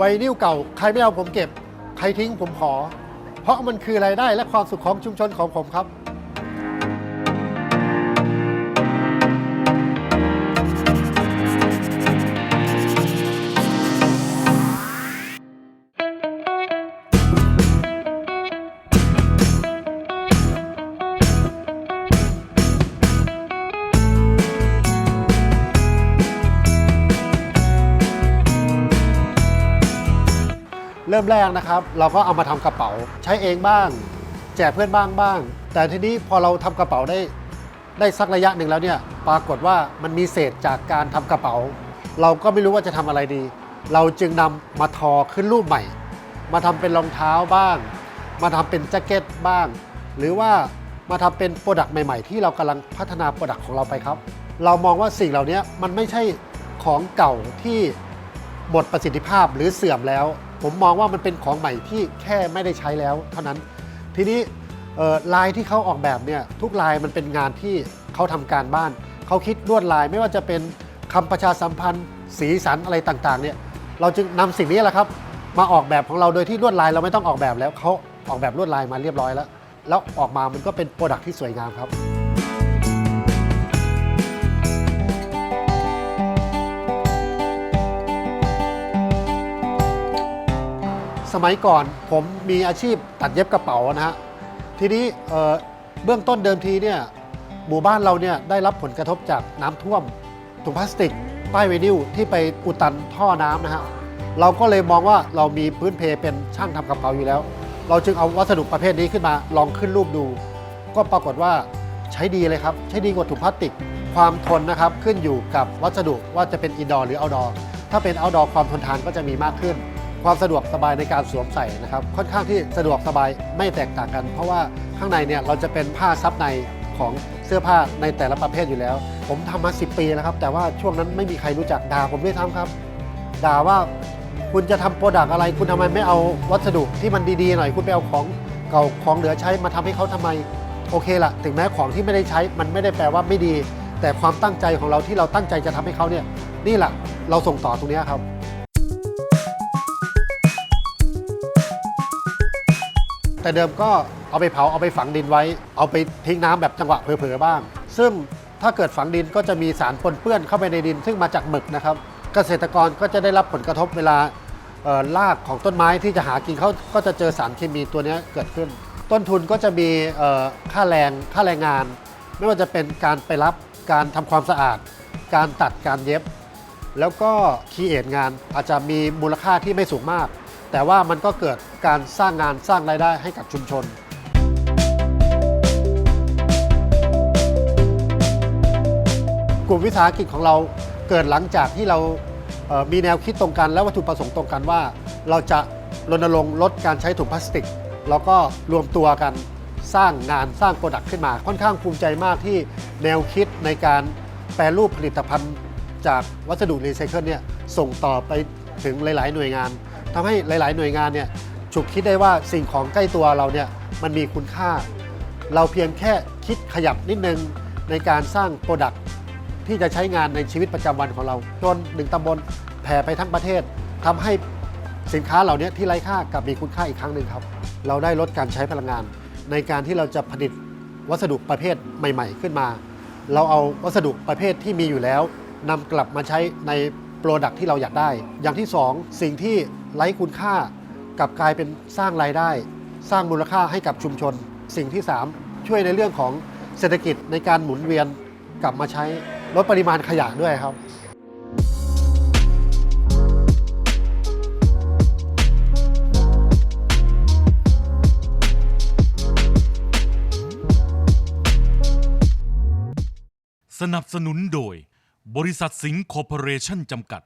วนิลเก่า ใครไม่เอาผมเก็บ ใครทิ้งผมขอ เพราะมันคือรายได้และความสุขของชุมชนของผมครับ เริ่มแรกนะครับ เราก็เอามาทำกระเป๋าใช้เองบ้าง แจกเพื่อนบ้างบ้าง แต่ทีนี้พอเราทำกระเป๋าได้ได้สักระยะหนึ่งแล้วเนี่ยปรากฏว่ามันมีเศษจากการทำกระเป๋า เราก็ไม่รู้ว่าจะทำอะไรดี เราจึงนำมาทอขึ้นรูปใหม่ มาทำเป็นรองเท้าบ้าง มาทำเป็นแจ็คเก็ตบ้าง หรือว่ามาทำเป็นโปรดักต์ใหม่ๆ ที่เรากำลังพัฒนาโปรดักต์ของเราไปครับ เรามองว่าสิ่งเหล่านี้มันไม่ใช่ของเก่าที่หมดประสิทธิภาพหรือเสื่อมแล้ว ผมมองว่ามันเป็นของใหม่ที่แค่ไม่ได้ใช้แล้ว เท่านั้น ทีนี้ลายที่เขาออกแบบเนี่ยทุกลายมันเป็นงานที่เขาทำการบ้าน เขาคิดลวดลายไม่ว่าจะเป็นคำประชาสัมพันธ์ สีสันอะไรต่างๆเนี่ยเราจึงนำสิ่งนี้แหละครับ มาออกแบบของเราโดยที่ลวดลายเราไม่ต้องออกแบบแล้วเขาออกแบบลวดลายมาเรียบร้อยแล้ว แล้วออกมามันก็เป็นโปรดักที่สวยงามครับ สมัยก่อนผมมีอาชีพตัดเย็บกระเป๋านะฮะทีนี้เบื้องต้นเดิมทีเนี่ยหมู่บ้านเราเนี่ยได้รับผลกระทบจากน้ำท่วมถุงพลาสติก ป้ายไวนิลที่ไปอุดตันท่อน้ำนะฮะเราก็เลยมองว่าเรามีพื้นเพเป็นช่างทำกระเป๋าอยู่แล้ว เราจึงเอาวัสดุประเภทนี้ขึ้นมาลองขึ้นรูปดู ก็ปรากฏว่าใช้ดีเลยครับ ใช้ดีกว่าถุงพลาสติก ความทนนะครับขึ้นอยู่กับวัสดุว่าจะเป็นอินดอร์หรือเอาดอร์ถ้าเป็นเอาดอร์ความทนทานก็จะมีมากขึ้น ความสะดวกสบายในการสวมใส่นะครับ ค่อนข้างที่สะดวกสบายไม่แตกต่างกัน เพราะว่าข้างในเนี่ยเราจะเป็นผ้าซับในของเสื้อผ้าในแต่ละประเภทอยู่แล้ว ผมทำมา 10 ปีแล้วครับ แต่ว่าช่วงนั้นไม่มีใครรู้จักด่าผมด้วยซ้ำครับ ด่าว่าคุณจะทำโปรดักอะไร คุณทำไมไม่เอาวัสดุที่มันดีๆหน่อย คุณไปเอาของเก่าของเหลือใช้มาทำให้เขาทำไม โอเคละถึงแม้ของที่ไม่ได้ใช้ มันไม่ได้แปลว่าไม่ดี แต่ความตั้งใจของเราที่เราตั้งใจจะทำให้เขาเนี่ย นี่แหละเราส่งต่อตรงนี้ครับ แต่เดิมก็เอาไปเผาเอาไปฝังดินไว้ เอาไปทิ้งน้ำแบบจังหวะเผลอๆบ้าง ซึ่งถ้าเกิดฝังดินก็จะมีสารปนเปื้อนเข้าไปในดิน ซึ่งมาจากหมึกนะครับ เกษตรกรก็จะได้รับผลกระทบเวลาเอ่อรากของต้นไม้ที่จะหากินเขาก็จะเจอสารเคมีตัวนี้เกิดขึ้น ต้นทุนก็จะมีค่าแรงค่าแรงงาน ไม่ว่าจะเป็นการไปรับการทำความสะอาด การตัดการเย็บ แล้วก็คีเอทงานอาจจะมีมูลค่าที่ไม่สูงมาก แต่ว่ามันก็เกิดการสร้างงานสร้างรายได้ให้กับชุมชน กลุ่มวิสาหกิจของเราเกิดหลังจากที่เรามีแนวคิดตรงกันและวัตถุประสงค์ตรงกันว่า เราจะรณรงค์ลดการใช้ถุงพลาสติก แล้วก็รวมตัวกันสร้างงานสร้างโปรดักต์ขึ้นมา ค่อนข้างภูมิใจมากที่แนวคิดในการแปรรูปผลิตภัณฑ์จากวัสดุรีไซเคิลเนี่ยส่งต่อไปถึงหลาย ๆ หน่วยงาน ทำให้หลาย ๆ หน่วยงานเนี่ยฉุกคิดได้ว่าสิ่งของใกล้ตัวเราเนี่ยมันมีคุณค่า เราเพียงแค่คิดขยับนิดนึงในการสร้างโปรดักที่จะใช้งานในชีวิตประจำวันของเราจนหนึ่งตำบลแผ่ไปทั้งประเทศทำให้สินค้าเหล่านี้ที่ไร้ค่ากลับมีคุณค่าอีกครั้งหนึ่งครับ เราได้ลดการใช้พลังงาน ในการที่เราจะผลิตวัสดุประเภทใหม่ ๆ ขึ้นมา เราเอาวัสดุประเภทที่มีอยู่แล้วนำกลับมาใช้ในโปรดักที่เราอยากได้ อย่างที่ 2 สิ่งที่ ไร้คุณค่ากลับกลายเป็นสร้างรายได้ สร้างมูลค่าให้กับชุมชน สิ่งที่ 3 ช่วยในเรื่องของเศรษฐกิจในการหมุนเวียนกลับมาใช้ลดปริมาณขยะด้วยครับสนับสนุนโดย บริษัทสิงห์คอร์ปอเรชั่นจำกัด